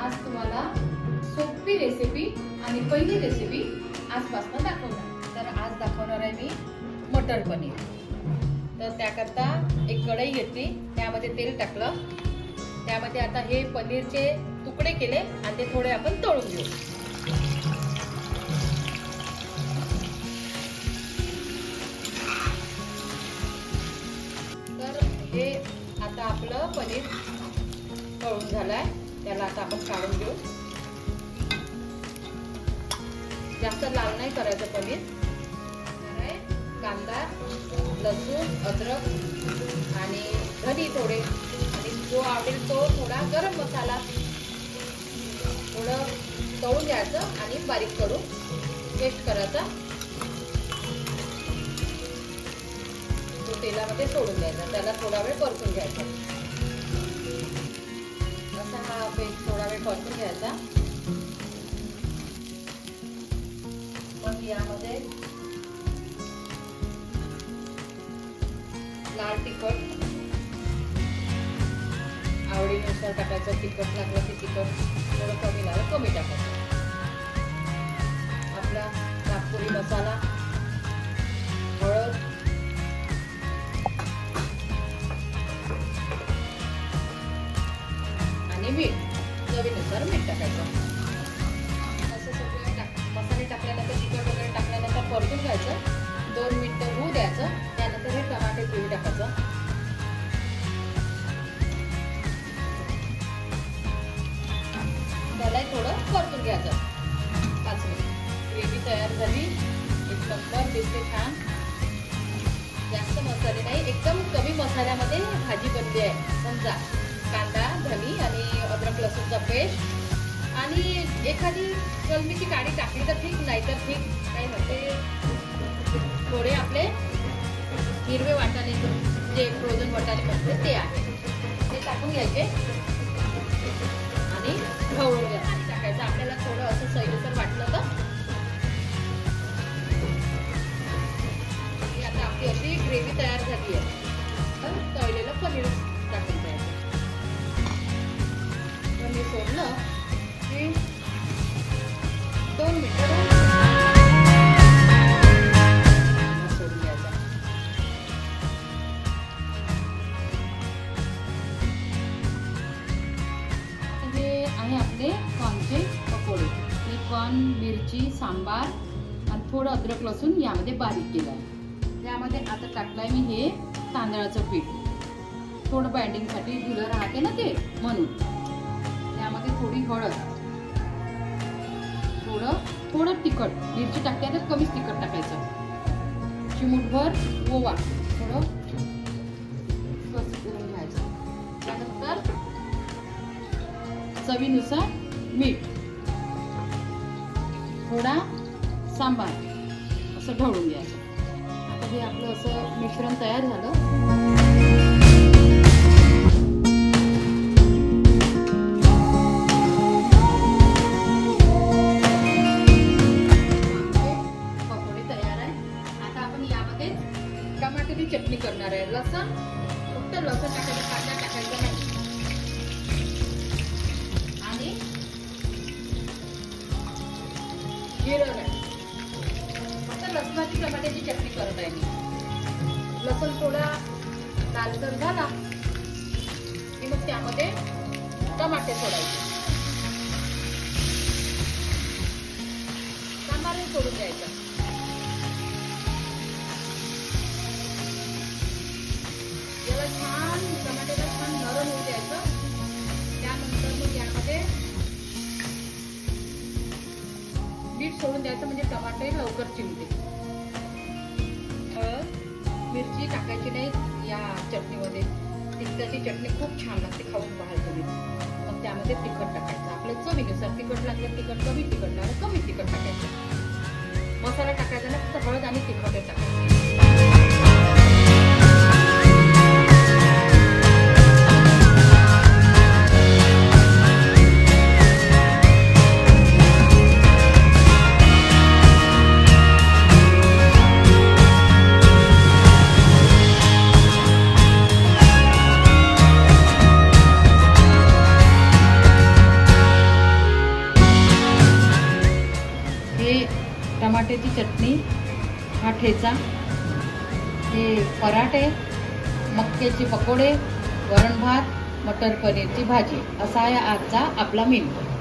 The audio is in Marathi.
आज तुम्हाला सोपी रेसिपी आणि पहिली रेसिपी आजपासून दाखवणार. तर आज दाखवणार आहे मी मटर पनीर. तर त्याकरता एक कढई घेतली त्यामध्ये तेल टाकलं. त्यामध्ये आता हे पनीरचे तुकडे केले आणि ते थोडे आपण तळून घेऊ. तर हे आता आपलं पनीर तळून झालं आहे त्याला आता आपण काढून घेऊ. जास्त लाल नाही करायचं पनीर कांदा लसूण अद्रक आणि धनी थोडे. आणि जो आवडेल तो थोडा गरम मसाला. थोडं तळून घ्यायचं आणि बारीक करून पेस्ट करायचा. तो तेलामध्ये सोडून द्यायचा. त्याला थोडा वेळ परतून घ्यायचा. पेस्ट परतून घ्यायचा. मग यामध्ये लाल तिखट आवडीनुसार टाकायचं तिखट लागलं की तिखट थोडं कमी लागलं कमी टाकायचं. आपला नागपुरी मसाला हळद टाकल्यानंतर घ्यायचं. दोन मिनिट होऊ द्यायचं. त्यानंतर हे टमाटे पिळी टाकायचं. त्याला थोडं परतून घ्यायचं. पाच मिनिट. ग्रेव्ही तयार झाली. एक नंबर दिसते छान. जास्त मसाले नाही. एकदम कमी मसाल्यामध्ये भाजी बनली आहे. समजा कांदा धनी आणि अद्रक लसूणचा पेस्ट. आणि एखादी कलमीची काडी टाकली तर ठीक नाही तर ठीक. आपले हिरवे वाटाणे जे फ्रोझन वाटाणे बनते ते आहे. ते टाकून घ्यायचे. आणि ढवळून घ्यायचं. टाकायचं. आपल्याला थोडं असं सैलसर वाटलं तर. आता आपली अशी ग्रेव्ही तयार झाली आहे. तर तळलेलं पनीर टाकून द्यायचं पनीर सोडलं की हे मिरची सांबार आणि थोडं अद्रक लसूण यामध्ये बारीक केलं आहे. त्यामध्ये आता टाकलं आहे मी हे तांदळाचं पीठ. थोडं बाइंडिंगसाठी धुलं राहते ना ते म्हणून. त्यामध्ये थोडी हळद. थोडं थोडं तिखट. मिरची टाकते तर कमीच तिखट टाकायचं. चिमूटभर ओवा. थोडं करून घ्यायचं. त्यानंतर चवीनुसार मीठ. थोडा सांबार असं ढवळून घ्यायचं. आता हे आपलं असं मिश्रण तयार झालं. तयार आहे. आता आपण यामध्ये टमाट्याची चटणी करणार आहे. लसण फक्त लसण टाकायचं जिरं नाही फक्त लसणाची टमाट्याची चटणी करत आहे मी. लसण थोडा लालसर झाला. की मग त्यामध्ये टमाटे सोडायचे. सांबारही सोडून द्यायचं. टाकायचं म्हणजे टमाटे लवकर चिमते हळद मिरची टाकायची नाही या चटणीमध्ये. तिखटाची चटणी खूप छान लागते खाऊन पाहाल तुम्ही मग त्यामध्ये तिखट टाकायचं. आपलं चवीनुसार तिखट लागलं तिखट कमी तिखट लागलं कमी तिखट टाकायचं. मसाला टाकायचा ना फक्त हळद आणि तिखट टाकायचं. टमाट्याची चटणी हा ठेचा हे पराठे मक्याचे पकोडे वरण भात मटर पनीरची भाजी. असा आहे आजचा आपला मेनू.